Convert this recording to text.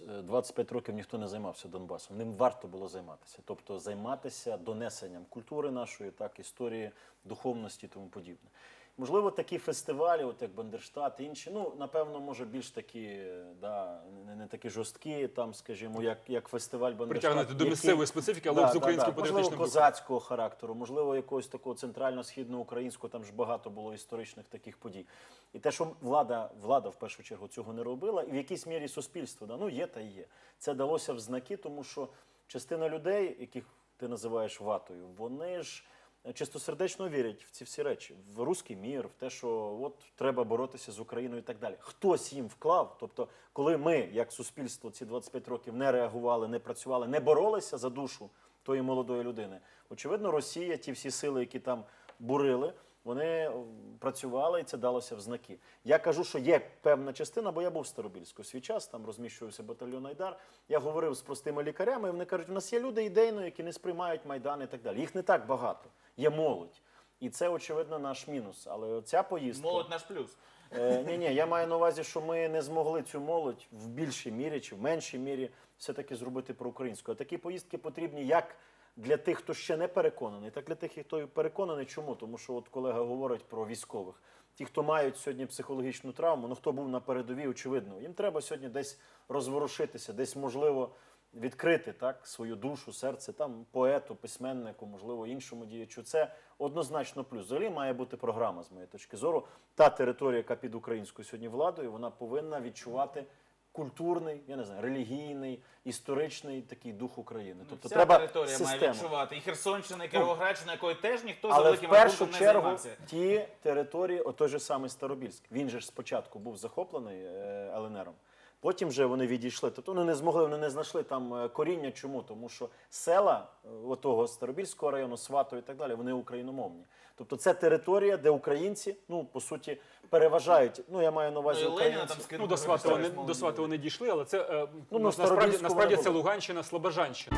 Е, 25 років ніхто не займався Донбасом. Ним варто було займатися. Тобто займатися донесенням культури нашої, так, історії, духовності і тому подібне. Можливо, такі фестивалі, от як Бандерштат, інші, ну, напевно, може більш такі, да, не, не такі жорсткі, там, скажімо, як, як фестиваль Бандерштат. Притягнути до місцевої специфіки, але з українським Можливо, патріотичним духом. козацького характеру, можливо, якогось такого центрально-східноукраїнського, там ж багато було історичних таких подій. І те, що влада, влада в першу чергу цього не робила, і в якійсь мірі суспільство, да, ну є та є. Це далося в знаки, тому що частина людей, яких ти називаєш ватою, вони ж чистосердечно вірять в ці всі речі, в руський мір, в те, що от треба боротися з Україною і так далі. Хтось їм вклав. Тобто, коли ми, як суспільство, ці 25 років не реагували, не працювали, не боролися за душу тої молодої людини. Очевидно, Росія, ті всі сили, які там бурили, вони працювали і це далося в знаки. Я кажу, що є певна частина, бо я був в Старобільську свій час, там розміщувався батальйон Айдар. Я говорив з простими лікарями, і вони кажуть, у нас є люди ідейно, які не сприймають Майдан і так далі. Їх не так багато, є молодь. І це, очевидно, наш мінус. Але ця поїздка. Молодь наш плюс. Е, ні, ні, я маю на увазі, що ми не змогли цю молодь в більшій мірі чи в меншій мірі все-таки зробити проукраїнською. А такі поїздки потрібні як для тих, хто ще не переконаний, так для тих, хто переконаний. Чому? Тому що от колега говорить про військових. Ті, хто мають сьогодні психологічну травму, ну хто був на передовій, очевидно, їм треба сьогодні десь розворушитися, десь можливо. Відкрити так свою душу, серце там поету, письменнику, можливо, іншому діячу. Це однозначно плюс. Взагалі має бути програма з моєї точки зору. Та територія, яка під українською сьогодні владою, вона повинна відчувати культурний, я не знаю, релігійний, історичний такий дух України. Тобто Вся треба територія має відчувати. І Херсонщина, і Кіровоградщина, якою теж ніхто за Але великим в першу рахунком не займався. ті території, от той же самий Старобільськ, він же ж спочатку був захоплений е, ЛНРом. Потім вже вони відійшли. Тобто вони не змогли, вони не знайшли там е, коріння. Чому? Тому що села е, отого Старобільського району, Свато і так далі, вони україномовні. Тобто це територія, де українці, ну по суті, переважають. Ну я маю на Ну, увазі українців. Ну, до Свату не, до Сватова вони дійшли, але це ну, Ну, насправді, насправді це. Луганщина, Слобожанщина.